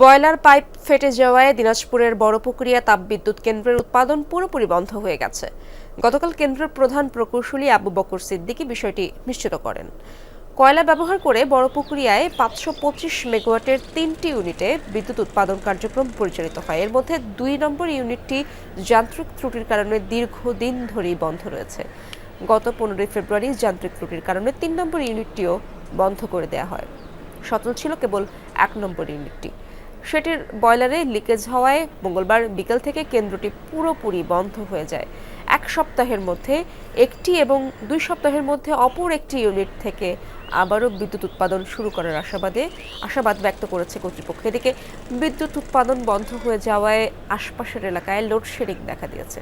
Boiler pipe ফেটে যাওয়ায় দিনাজপুরের বড়পুকুরিয়া তাপবিদ্যুৎ কেন্দ্রের উৎপাদন পুরোপুরি বন্ধ হয়ে গেছে। গতকাল কেন্দ্রের প্রধান প্রকৌশলী আবু বকর সিদ্দিকী বিষয়টি নিশ্চিত করেন। কয়লা ব্যবহার করে বড়পুকুরিয়ায় পাঁচশো পঁচিশ মেগাওয়াটের তিনটি ইউনিটে বিদ্যুৎ উৎপাদন কার্যক্রম পরিচালিত হয়। এর মধ্যে দুই নম্বর ইউনিটটি যান্ত্রিক ত্রুটির কারণে দীর্ঘদিন ধরেই বন্ধ রয়েছে। গত পনেরোই ফেব্রুয়ারি যান্ত্রিক ত্রুটির কারণে তিন নম্বর ইউনিটটিও বন্ধ করে দেওয়া হয়। সচল ছিল কেবল এক নম্বর ইউনিটটি। সেটির বয়লারে লিকেজ হওয়ায় মঙ্গলবার বিকেল থেকে কেন্দ্রটি পুরোপুরি বন্ধ হয়ে যায়। এক সপ্তাহের মধ্যে একটি এবং দুই সপ্তাহের মধ্যে অপর একটি ইউনিট থেকে আবারও বিদ্যুৎ উৎপাদন শুরু করার আশাবাদে আশাবাদ ব্যক্ত করেছে কর্তৃপক্ষ। এদিকে বিদ্যুৎ উৎপাদন বন্ধ হয়ে যাওয়ায় আশপাশের এলাকায় লোডশেডিং দেখা দিয়েছে।